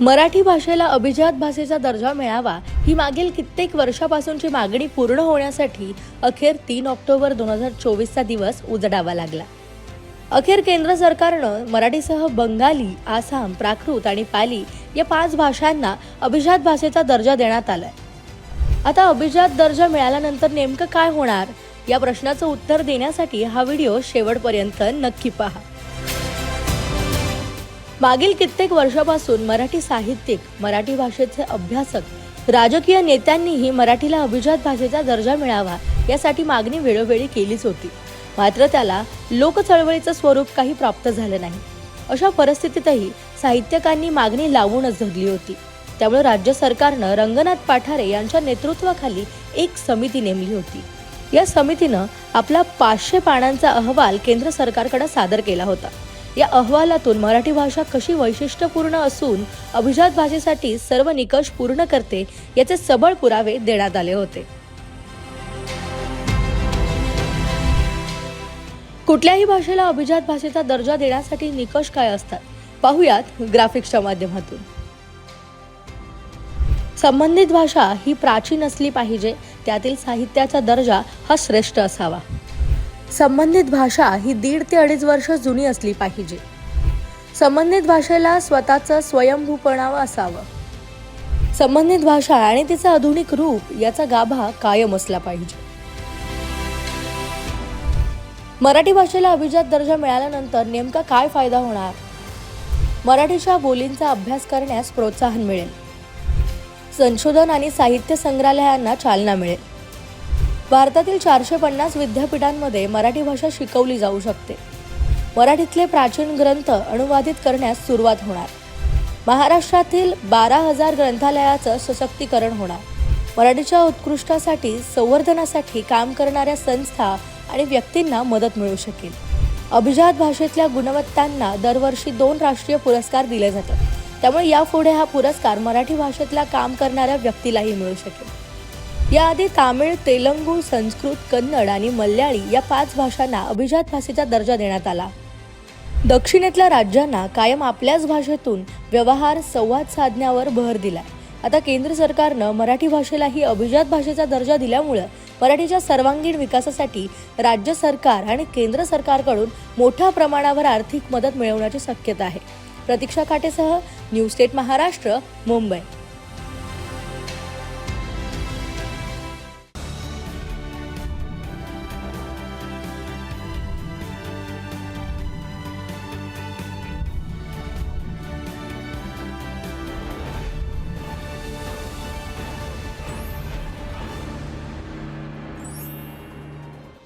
मराठी भाषेला अभिजात भाषेचा दर्जा मिळावा ही मागील कित्येक वर्षापासूनची मागणी पूर्ण होण्यासाठी अखेर तीन ऑक्टोबर दोन हजार चोवीसचा दिवस उजडावा लागला. अखेर केंद्र सरकारनं मराठीसह बंगाली आसाम प्राकृत आणि पाली या पाच भाषांना अभिजात भाषेचा दर्जा देण्यात आलाय. आता अभिजात दर्जा मिळाल्यानंतर नेमकं काय होणार? या प्रश्नाचं उत्तर देण्यासाठी हा व्हिडिओ शेवटपर्यंत नक्की पहा. मागील कित्येक वर्षापासून मराठी साहित्यिक मराठी भाषेचे अभ्यासक राजकीय नेत्यांनीही मराठीला अभिजात भाषेचा दर्जा मिळावा यासाठी मागणी वेळोवेळी केलीच होती. मात्र त्याला लोकचळवळीचं स्वरूप काही प्राप्त झालं नाही. अशा परिस्थितीतही साहित्यकांनी मागणी लावूनच धरली होती. त्यामुळे राज्य सरकारनं रंगनाथ पाठारे यांच्या नेतृत्वाखाली एक समिती नेमली होती. या समितीनं आपला पाचशे पानांचा अहवाल केंद्र सरकारकडे सादर केला होता. या अहवालातून मराठी भाषा कशी वैशिष्ट्यपूर्ण असून अभिजात भाषेसाठी सर्व निकष पूर्ण करते याचे सबळ पुरावे देण्यात आले होते. कुठल्याही भाषेला अभिजात भाषेचा दर्जा देण्यासाठी निकष काय असतात? पाहुयात ग्राफिक्सच्या माध्यमातून. संबंधित भाषा ही प्राचीन असली पाहिजे त्यातील साहित्याचा दर्जा हा श्रेष्ठ असावा. संबंधित भाषा ही दीड ते अडीच वर्ष जुनी असली पाहिजे. संबंधित भाषेला स्वतःचं स्वयंभूपणा असावं. संबंधित भाषा आणि तिचं आधुनिक रूप याचा गाभा कायम असला पाहिजे. मराठी भाषेला अभिजात दर्जा मिळाल्यानंतर नेमका काय फायदा होणार? मराठीच्या बोलींचा अभ्यास करण्यास प्रोत्साहन मिळेल. संशोधन आणि साहित्य संग्रहालयांना चालना मिळेल. भारतातील चारशे पन्नास विद्यापीठांमध्ये मराठी भाषा शिकवली जाऊ शकते. मराठीतले प्राचीन ग्रंथ अनुवादित करण्यास सुरुवात होणार. महाराष्ट्रातील बारा हजार ग्रंथालयाचं सशक्तीकरण होणार. मराठीच्या उत्कृष्टासाठी संवर्धनासाठी काम करणाऱ्या संस्था आणि व्यक्तींना मदत मिळू शकेल. अभिजात भाषेतल्या गुणवत्तांना दरवर्षी दोन राष्ट्रीय पुरस्कार दिले जातात. त्यामुळे यापुढे हा पुरस्कार मराठी भाषेतल्या काम करणाऱ्या व्यक्तीलाही मिळू शकेल. याआधी तामिळ तेलंगू संस्कृत कन्नड आणि मल्याळी या पाच भाषांना अभिजात भाषेचा दर्जा देण्यात आला. दक्षिणेतल्या राज्यांना कायम आपल्याच भाषेतून व्यवहार संवाद साधण्यावर भर दिला आता केंद्र सरकारनं मराठी भाषेलाही अभिजात भाषेचा दर्जा दिल्यामुळं मराठीच्या सर्वांगीण विकासासाठी राज्य सरकार आणि केंद्र सरकारकडून मोठ्या प्रमाणावर आर्थिक मदत मिळवण्याची शक्यता आहे. प्रतीक्षा काटेसह न्यू स्टेट महाराष्ट्र मुंबई.